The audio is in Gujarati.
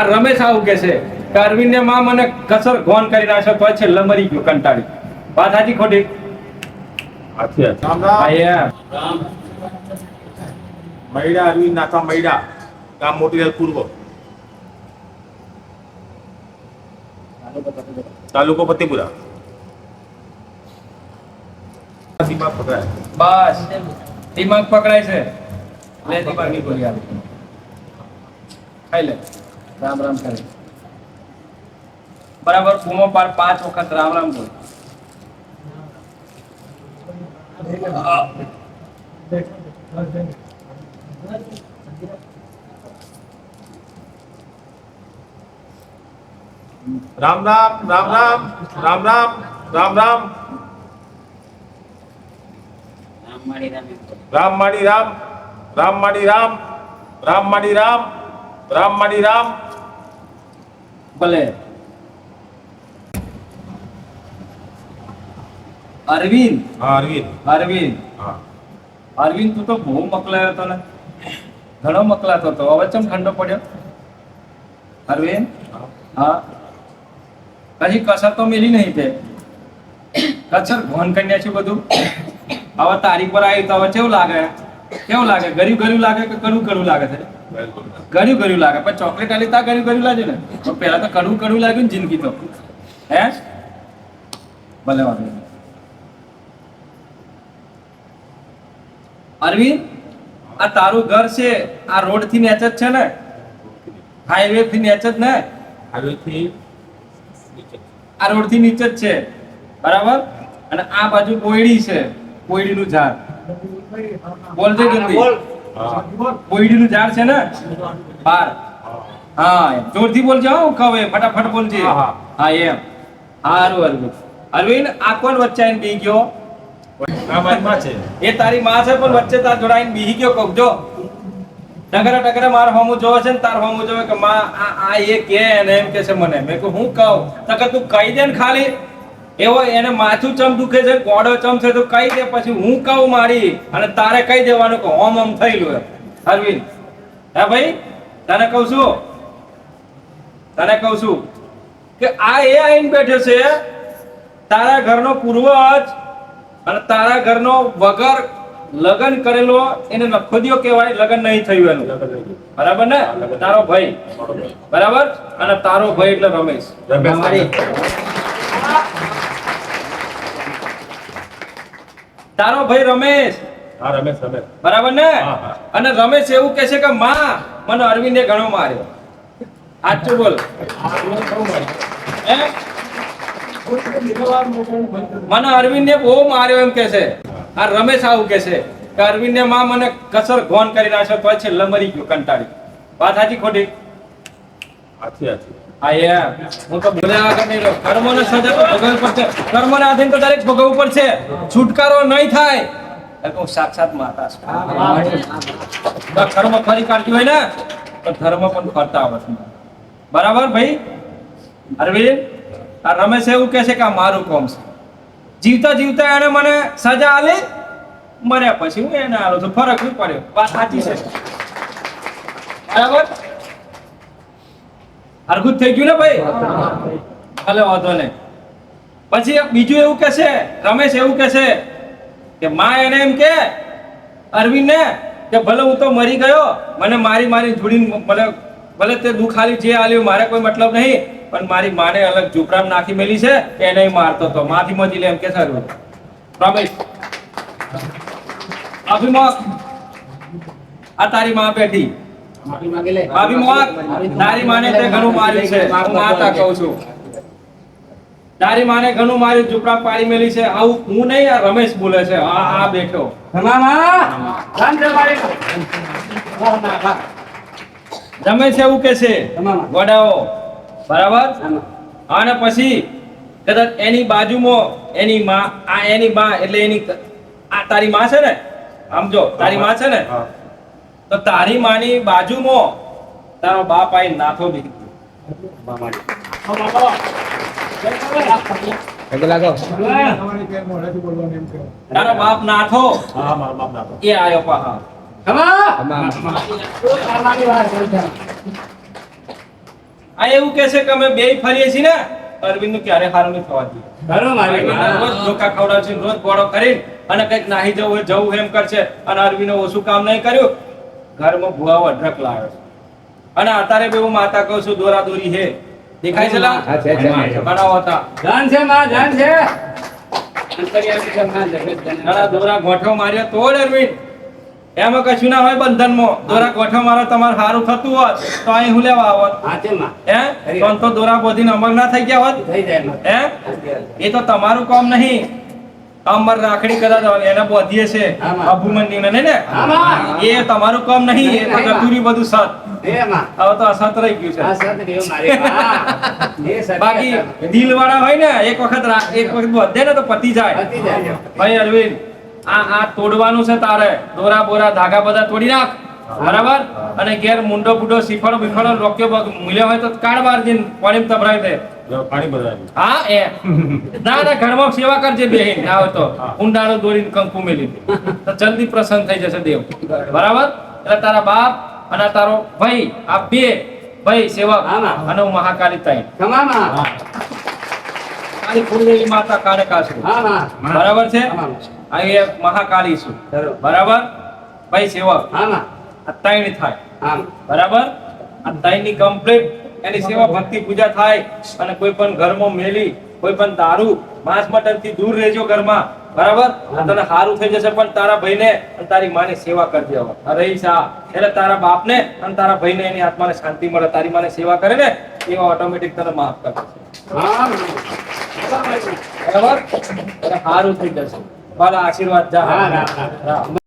આ રમેશ આવું કે છે કે અરવિંદને માં મને કસર ગોન કરી નાખ્યો તો છેલ્લે મરી ગયો કંટાળી. વાત સાચી ખોટી? મૈડા અરવિંદ નાથા મૈડા. ગામ મોટી પૂર્વ. તાલુકો ફતેપુરા. દિમાગ પકડાય. બસ. દિમાગ પકડાય છે. લે દિમાગની ગોળી આવે ખાઈ લે. રામ રામ કરે. બરાબર બૂમો પાર પાંચ વખત રામ રામ બોલ. રામ રામ રામ રામ રામ રામ રામ રામ. રામ માડી રામ રામ માડી રામ રામ માડી રામ રામ માડી રામ. ભલે અરવિંદ હા અરવિંદ અરવિંદ હા અરવિંદ તું તો બહુ મકલાયો હતો ને ઘણો મકલાતો હતો હવે ચમ ઠંડો પડ્યો અરવિંદ હા હજી કસર તો મેલી નહીં તે કસર ભોન કન્યા છે બધું હવે તારીખ પર આવી તો હવે કેવું લાગે કેવું લાગે? ગર્યું ગર્યું લાગે કે કડવું કડવું લાગે છે? ગળ્યું ગળ્યું લાગે. પણ ચોકલેટ આલી તા ગળ્યું ગળ્યું લાગે ને? તો પહેલા તો કડવું કડવું લાગ્યું ને જિંદગી તો. હે? ભલે વાંધો અરવિંદ આ તારું ઘર છે આ રોડથી નેચ જ છે ને? હાઈવે થી નેચ જ ને? હાઈવે થી આ રોડથી નીચે જ છે. બરાબર? અને આ બાજુ કોયડી છે. કોયડીનું ઝાડ. બોલજે જલ્દી હા કોયડીનું ઝાડ છે ને? બાર. હા જોરથી બોલજો હો કવે ફટાફટ બોલજે. હા, એમ. હારું અરવિંદ. અરવિંદ આ કોણ વચ્ચે આવીને બી ગયો? છે. એ તારી માં છે પણ વચ્ચે તાર જોડાઈને બી ગયો કહું જો. ટકરે ટકરે માર હોમું જોવે છે ને તાર હોમું જોવે કે માં આ એ કે એમ કે છે મને. મેં કહું હું કહું? તકે તું કહી દે ને ખાલી. એવો એને માથું ચમ દુખે છે ગોડો ચમ છે તો કહી દે પછી હું કહું મારી અને તારે કહી દેવાનું કે હોમ હોમ થયેલું એમ. અરવિંદ. હા ભાઈ તને કહું છું તને કહું છું કે આ એ આઈને બેઠો છે તારા ઘરનો પૂર્વજ અને તારા ઘરનો વગર લગન કરેલો એને નખોદિયો કહેવાય લગન નહીં થયું એનું. બરાબર ને? તારો ભાઈ. બરાબર? અને તારો ભાઈ એટલે રમેશ. તારો ભાઈ રમેશ. હા રમેશ રમેશ. બરાબર ને. અને રમેશ એવું કહે છે કે માં મને અરવિંદે ઘણો માર્યો. સાચું બોલ? મને અરવિંદે બહુ માર્યો એમ કે છે. આ રમેશ આવું કે છે કે અરવિંદે માં મને કસર ઘોન કરી નાખ્યો તો છેલ્લે મરી ગયો કંટાળી. વાત સાચી ખોટી? સાચી સાચી હા હું તો બોલ્યા વગર કર્મોને સજા તો ભોગવવી પડશે. કર્મોને આધીન તો દરેક ભોગવવું પડશે. છુટકારો નહીં થાય. હું સાક્ષાત માતા છું. કર્મ ફરી કાઢતી હોય ને તો ધર્મ પણ ફરતા આવશે બરાબર ભાઈ? અરવિંદ આ રમેશ એવું કહે છે કે આ મારું કોમ છે. જીવતા જીવતા એને મને સજા આલી મર્યા પછી હું એને આલો તો ફરક નહીં પડ્યો. વાત સાચી છે. બરાબર? હરખું થઈ ગયું ને ભાઈ? ભલે વાંધો નહીં. પછી બીજું એવું કે છે રમેશ એવું કે છે કે, માં એને એમ કે અરવિંદ ને કે, ભલે હું તો મરી ગયો, મને મારી મારી જોડી ભલે ભલે તે દુઃખ આલી, જે આલ્યું, મારે કોઈ મતલબ નહીં, પણ મારી માને અલગ ઝૂંપડામાં નાખી મેલી છે એને મારતો તો. માથી મજી લે એમ કે અરવિંદ. રમેશ. અભિમોક આ તારી માં બેઠી. અભિમોક તારી માને તે ઘણું માર્યું છે. હું માતા કહું છું. તારી માને ઘણું માર્યું ઝૂંપડા પાડી મેલી છે. આવું હું નહીં આ રમેશ બોલે છે. આ આ બેઠો. રમેશ એવું કે છે? વડાઓ. બરાબર? અને પછી કદાચ એની બાજુમાં એની માં આ એની માં એટલે એની આ તારી માં છે ને? આમ જો તારી માં છે ને? તો તારી માની બાજુમાં તારો બાપ આઈ નાથો તારો બાપ નાથો? ના એ આવ્યો પાહા. આ એવું કે છે કે અમે બે ફરીએ છીએ ને અરવિંદનું ક્યારે હારું નહીં થવા દઈએ. રોજ ધોકા ખવડાવશે રોજ ગોળો કરી અને કંઈક નાહી જવું હોય જવું એમ કરશે અને અરવિંદ ઓછું કામ નહીં કર્યું. ઘરમાં ભુવાઓ અઢળક લાવે છે. અને અત્યારે બી હું માતા કહું છું દોરા દોરી હે. દેખાય છે લા? બનાવો હતા. ધન છે માં ધન છે. અંતર્યામી છે માં જગત જનની. ઘણા દોરા ગોઠો માર્યો તોડ અરવિંદ. એમાં કશું ના હોય બંધનમાં. દોરા ગોઠો મારો તમારે સારું થતું હોત તો અહીં હું લેવા આવત. હા તો તો દોરા બોધીને અમર ના થઈ ગયા હોત? થઈ જાય હે. એ તો તમારું કામ નહીં. અમર રાખડી કદાચ એના બોધીએ છે અભુમન્યુ ને? ને એ તમારું કામ નહીં એ તો કતુરી બધું સત. હવે તો અસત રહી ગયું છે. બાકી દિલ વાળા હોય ને એક વખત એક વખત બધે ને તો પતી જાય. ભાઈ અરવિંદ આ આ તોડવાનું છે તારે. દોરા બોરા ધાગા બધા તોડી નાખ. બરાબર? અને ઘેર મુંડો બુડો શીફળો બીફળો રોક્યો મૂલ્યો હોય તો કાળ બાર જઈને પાણી તભરાય દે. પાણી હા એ. ના ના ઘરમાં સેવા કરજે બેહીન. ના હોય તો ઊંડાણો દોરીને કંકુ મેલી તો જલ્દી પ્રસન્ન થઈ જશે દેવ. બરાબર? એટલે તારા બાપ અને તારો ભાઈ આ બે ભાઈ સેવક આમાં. અને હું મહાકાલી તાઈ. કાલી ફૂલદેવી માતા કાળકા છું હા બરાબર છે? આ એક મહાકાળી છું. બરાબર. ભાઈ સેવક. હા માં આ ત્રણ થાય. હા બરાબર? આ ત્રણની કમ્પ્લીટ એની સેવા ભક્તિ પૂજા થાય અને કોઈ પણ ઘરમાં મેલી કોઈ પણ દારૂ માંસ મટનથી દૂર રહેજો ઘરમાં. બરાબર? તને સારું થઈ જશે પણ તારા ભાઈને અને તારી માની સેવા કરજે હવે. રહી છે એટલે તારા બાપને અને તારા ભાઈને એની આત્માને શાંતિ મળે તારી માને સેવા કરે ને એવા ઓટોમેટિક તને માફ કરે હા બરાબર? સારું થઈ જશે. મારા આશીર્વાદ જા.